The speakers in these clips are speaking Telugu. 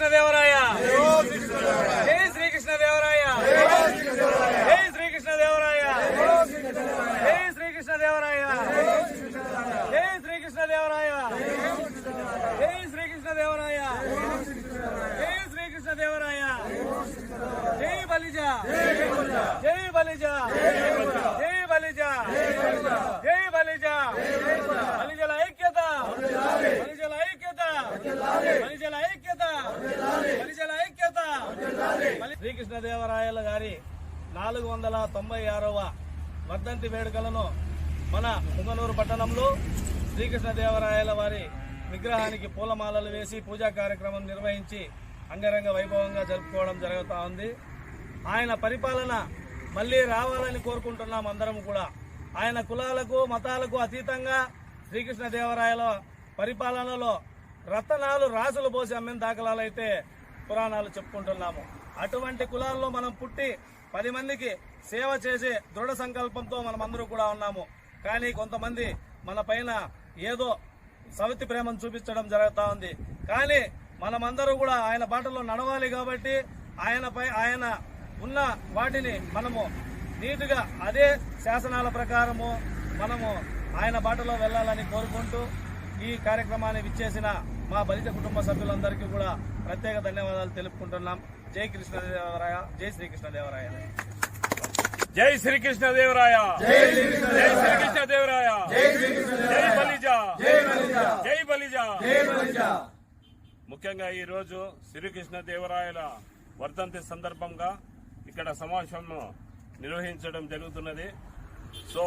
శ్రీకృష్ణదేవరాయ! జై శ్రీకృష్ణదేవరాయ! జై శ్రీకృష్ణదేవరాయ! జై శ్రీకృష్ణదేవరాయ! జై శ్రీకృష్ణదేవరాయ! జై శ్రీకృష్ణదేవరాయ! జై శ్రీకృష్ణదేవరాయ! జై బలిజ! జై బలిజ! శ్రీకృష్ణదేవరాయల గారి నాలుగు వందల తొంభై ఆరవ వర్ధంతి వేడుకలను మన పుంగనూరు పట్టణంలో శ్రీకృష్ణదేవరాయల వారి విగ్రహానికి పూలమాలలు వేసి పూజా కార్యక్రమం నిర్వహించి అంగరంగ వైభవంగా జరుపుకోవడం జరుగుతూ ఉంది. ఆయన పరిపాలన మళ్ళీ రావాలని కోరుకుంటున్నాం అందరం కూడా. ఆయన కులాలకు మతాలకు అతీతంగా శ్రీకృష్ణదేవరాయల పరిపాలనలో రతనాలు రాసులు పోసి అమ్మిన దాఖలాలైతే పురాణాలు చెప్పుకుంటున్నాము. అటువంటి కులాల్లో మనం పుట్టి పది మందికి సేవ చేసే దృఢ సంకల్పంతో మనం అందరూ కూడా ఉన్నాము. కానీ కొంతమంది మన పైన ఏదో సవితి ప్రేమను చూపించడం జరుగుతూ ఉంది. కానీ మనమందరూ కూడా ఆయన బాటలో నడవాలి కాబట్టి ఆయనపై ఆయన ఉన్న వాటిని మనము నీటుగా అదే శాసనాల ప్రకారము మనము ఆయన బాటలో వెళ్ళాలని కోరుకుంటూ ఈ కార్యక్రమాన్ని విచ్చేసిన మా బలిత కుటుంబ సభ్యులందరికీ కూడా ప్రత్యేక ధన్యవాదాలు తెలుపుకుంటున్నాం. జై కృష్ణదేవరాయ జై శ్రీకృష్ణదేవరాయ. జై శ్రీకృష్ణదేవరాయ. జై శ్రీకృష్ణదేవరాయ. జై బలిజ. జై బలిజ. ముఖ్యంగా ఈ రోజు శ్రీకృష్ణదేవరాయల వర్ధంతి సందర్భంగా ఇక్కడ సమావేశం నిర్వహించడం జరుగుతున్నది. సో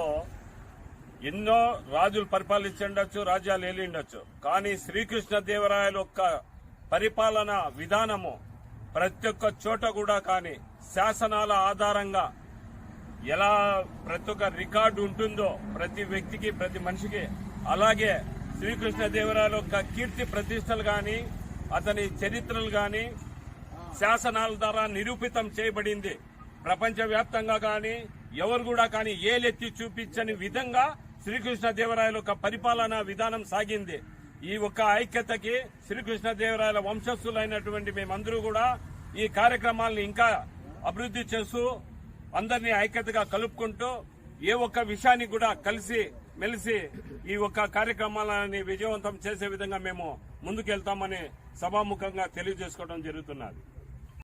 ఎన్నో రాజులు పరిపాలించుండొచ్చు రాజ్యాలు ఏలిండొచ్చు. కానీ శ్రీకృష్ణదేవరాయల యొక్క పరిపాలన విధానము ప్రతి ఒక్క చోట కూడా కానీ శాసనాల ఆధారంగా ఎలా ప్రతి ఒక్క రికార్డు ఉంటుందో ప్రతి వ్యక్తికి ప్రతి మనిషికి అలాగే శ్రీకృష్ణదేవరాయల యొక్క కీర్తి ప్రతిష్టలు కానీ అతని చరిత్రలు కానీ శాసనాల ద్వారా నిరూపితం చేయబడింది. ప్రపంచవ్యాప్తంగా కానీ ఎవరు కూడా కానీ ఏలెత్తి చూపించని విధంగా శ్రీకృష్ణదేవరాయల యొక్క పరిపాలనా విధానం సాగింది. ఈ ఒక్క ఐక్యతకి శ్రీకృష్ణదేవరాయల వంశస్థులైనటువంటి మేమందరూ కూడా ఈ కార్యక్రమాలను ఇంకా అభివృద్ధి చేస్తూ అందరినీ ఐక్యతగా కలుపుకుంటూ ఏ ఒక్క విషయాన్ని కూడా కలిసి మెలిసి ఈ ఒక్క కార్యక్రమాలని విజయవంతం చేసే విధంగా మేము ముందుకెళ్తామని సభాముఖంగా తెలియజేసుకోవడం జరుగుతున్నది.